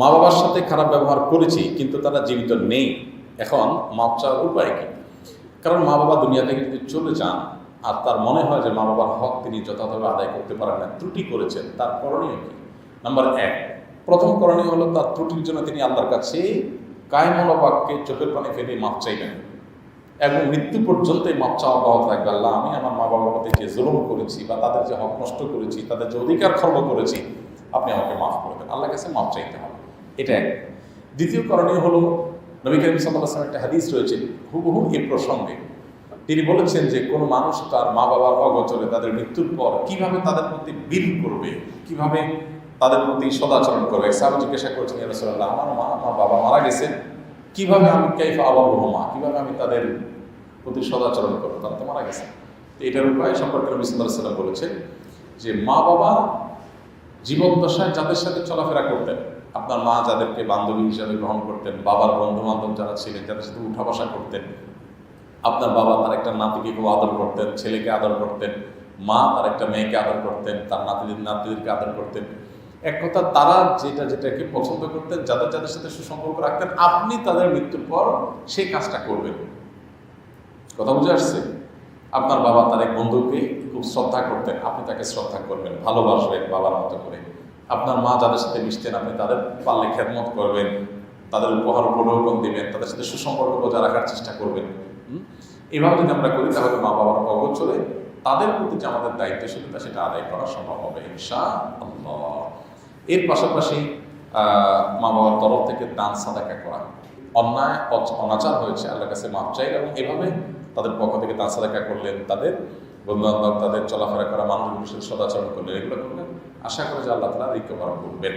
মা বাবার সাথে খারাপ ব্যবহার করেছি, কিন্তু তারা জীবিত নেই। এখন মাপ চাওয়ার উপায় কি? কারণ মা বাবা দুনিয়া থেকে যদি চলে যান, আর তার মনে হয় যে মা বাবার হক তিনি যথাযথভাবে আদায় করতে পারেন না, ত্রুটি করেছেন, তার করণীয় কি? নাম্বার এক, প্রথম করণীয় হলো তার ত্রুটির জন্য তিনি আল্লাহর কাছে কায়মলা বাক্যে চোখের পানি ফেলে মাপ চাইবেন। এবং মৃত্যু পর্যন্ত এই মাপ চাওয়া পাওয়া থাকবে, আল্লাহ, আমি আমার মা বাবার প্রতি যে জুলুম করেছি বা তাদের যে হক নষ্ট করেছি, তাদের যে অধিকার খর্ব করেছি, আপনি আমাকে মাফ করে দেন, আল্লাহর কাছে মাপ চাইতে হবে। এটা এক। দ্বিতীয় করণীয় হলো নবী করিম সাল্লাহ একটা হাদিস রয়েছে, হুবহু এই প্রসঙ্গে। তিনি বলেছেন যে কোনো মানুষ তার মা বাবার অগোচরে তাদের মৃত্যুর পর কীভাবে তাদের প্রতি বিল করবে, কীভাবে তাদের প্রতি সদাচরণ করবে। সাহেব জিজ্ঞাসা করেছেন রাসূলুল্লাহ, আমার মা, আমার বাবা মারা গেছেন কীভাবে আমি কাইফা আবার মা কীভাবে আমি তাদের প্রতি সদাচরণ করব? তারা তো মারা গেছে। তো এটার উপায় সম্পর্কে নবী সাল্লাহ বলেছেন যে মা বাবা জীবন জীবদ্দশায় যাদের সাথে চলাফেরা করতেন আপনার মা যাদেরকে বান্ধবী হিসাবে গ্রহণ করতেন, বাবার বন্ধু বান্ধব যারা ছিলেন, যাদের সাথে উঠা বসা করতেন, আপনার বাবা তার একটা নাতিকে খুব আদর করতেন, ছেলেকে আদর করতেন, মা তার একটা মেয়েকে আদর করতেন, তার নাতিদের নাতিদেরকে আদর করতেন। এক কথা, তারা যেটা যেটাকে পছন্দ করতেন, যাদের যাদের সাথে সুসম্পর্ক রাখতেন, আপনি তাদের মৃত্যুর পর সেই কাজটা করবেন। কথা বুঝে আসছে? আপনার বাবা তার এক বন্ধুকে খুব শ্রদ্ধা করতেন, আপনি তাকে শ্রদ্ধা করবেন, ভালোবাসবেন বাবার মতো করে। আপনার মা যাদের সাথে মিশতেন আপনি তাদের পাল্লে খেদমত করবেন, তাদের উপহার উপঢৌকন দিবেন, তাদের সাথে সুসম্পর্ক বজায় রাখার চেষ্টা করবেন। হুম? এইভাবে যদি আমরা করি, তাহলে মা বাবার অগোচরে তাদের প্রতি যে আমাদের দায়িত্বশীলতা, সেটা আদায় করা সম্ভব হবে ইনশা আল্লাহ এর পাশাপাশি মা বাবার তরফ থেকে দান, সাদাকা করা। অন্যায় অনাচার হয়েছে, আল্লাহর কাছে মাপ চাই এবং এভাবে তাদের পক্ষ থেকে দান, সাদাকা করলেন, তাদের বন্ধু বান্ধব তাদের চলাফেরা করা মানুষের সদাচরণ করলেন, এগুলো করলেন। আশা করে যে আল্লাহ তালা রিকভার করবেন।